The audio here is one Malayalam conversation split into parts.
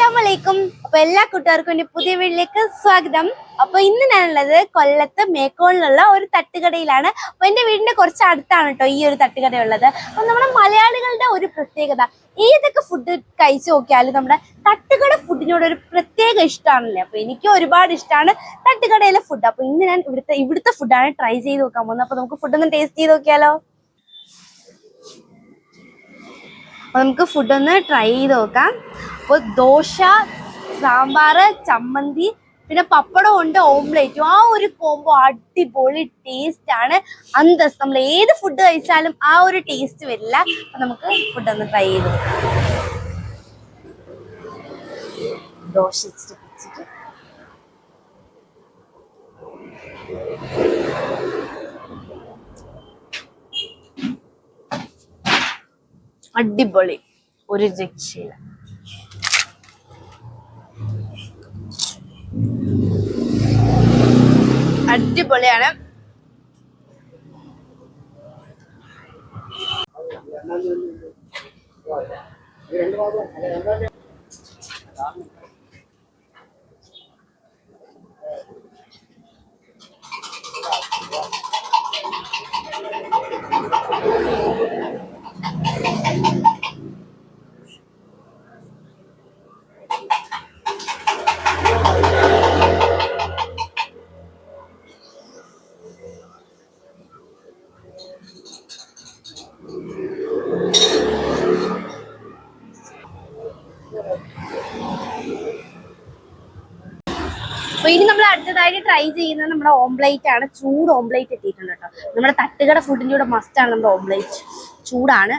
അസ്സാം വലൈക്കും അപ്പൊ എല്ലാ കൂട്ടുകാർക്കും എന്റെ പുതിയ വീട്ടിലേക്ക് സ്വാഗതം. അപ്പൊ ഇന്ന് ഞാനുള്ളത് കൊല്ലത്ത് മേക്കോളിലുള്ള ഒരു തട്ടുകടയിലാണ്. അപ്പൊ എന്റെ വീടിന്റെ കുറച്ച് അടുത്താണ് കേട്ടോ ഈ ഒരു തട്ടുകട ഉള്ളത് അപ്പൊ നമ്മുടെ മലയാളികളുടെ ഒരു പ്രത്യേകത ഏതൊക്കെ ഫുഡ് കഴിച്ചു നോക്കിയാലും നമ്മുടെ തട്ടുകട ഫുഡിനോട് ഒരു പ്രത്യേക ഇഷ്ടമാണല്ലേ? അപ്പൊ എനിക്ക് ഒരുപാട് ഇഷ്ടമാണ് തട്ടുകടയിലെ ഫുഡ് അപ്പൊ ഇന്ന് ഞാൻ ഇവിടുത്തെ ഇവിടുത്തെ ഫുഡാണ് ട്രൈ ചെയ്ത് നോക്കാൻ പോകുന്നത്. അപ്പൊ നമുക്ക് ഒന്ന് ടേസ്റ്റ് ചെയ്ത് നോക്കിയാലോ? നമുക്ക് ഫുഡ് ഒന്ന് ട്രൈ ചെയ്ത് നോക്കാം. അപ്പോൾ ദോശ സാമ്പാർ ചമ്മന്തി പിന്നെ പപ്പടം ഉണ്ട് ഓംലേറ്റും. ആ ഒരു കോംബോ അടിപൊളി ടേസ്റ്റ് ആണ്. അന്തസ് നമ്മൾ ഏത് ഫുഡ് കഴിച്ചാലും ആ ഒരു ടേസ്റ്റ് വരില്ല. നമുക്ക് ഫുഡ് ഒന്ന് ട്രൈ ചെയ്ത് ദോശ അടിപൊളി. ഒരു രക്ഷയില്ല. അടിപൊളിയാണ്. അപ്പൊ ഇനി നമ്മൾ അടുത്തതായിട്ട് ട്രൈ ചെയ്യുന്നത് നമ്മുടെ ഓംപ്ലേറ്റ് ആണ്. ചൂട് ഓംപ്ലേറ്റ് എത്തിയിട്ടുണ്ട് കേട്ടോ. നമ്മുടെ തട്ടുകട ഫുഡിന്റെ കൂടെ മസ്റ്റ് ആണ് നമ്മുടെ ഓംപ്ലേറ്റ് ചൂടാണ്.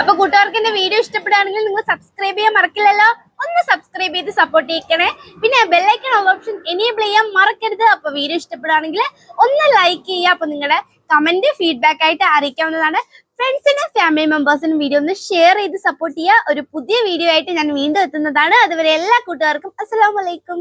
അപ്പൊ കൂട്ടുകാർക്ക് എന്റെ വീഡിയോ ഇഷ്ടപ്പെടുകയാണെങ്കിൽ നിങ്ങൾ സബ്സ്ക്രൈബ് ചെയ്യാൻ മറക്കില്ലല്ലോ. ഒന്ന് സബ്സ്ക്രൈബ് ചെയ്ത് സപ്പോർട്ട് ചെയ്യണേ പിന്നെ ബെല്ലൈക്കൺ ഓപ്ഷൻ എനേബിൾ ചെയ്യാൻ മറക്കരുത്. അപ്പൊ വീഡിയോ ഇഷ്ടപ്പെടുകയാണെങ്കിൽ ഒന്ന് ലൈക്ക് ചെയ്യുക. അപ്പൊ നിങ്ങളുടെ കമന്റ് ഫീഡ്ബാക്ക് ആയിട്ട് അറിയിക്കാവുന്നതാണ്. ഫ്രണ്ട്സിനും ഫാമിലി മെമ്പേഴ്സിനും വീഡിയോ ഒന്ന് ഷെയർ ചെയ്ത് സപ്പോർട്ട് ചെയ്യുക. ഒരു പുതിയ വീഡിയോ ആയിട്ട് ഞാൻ വീണ്ടും എത്തുന്നതാണ്. അതുവരെ എല്ലാ കൂട്ടുകാർക്കും അസ്സലാമു അലൈക്കും.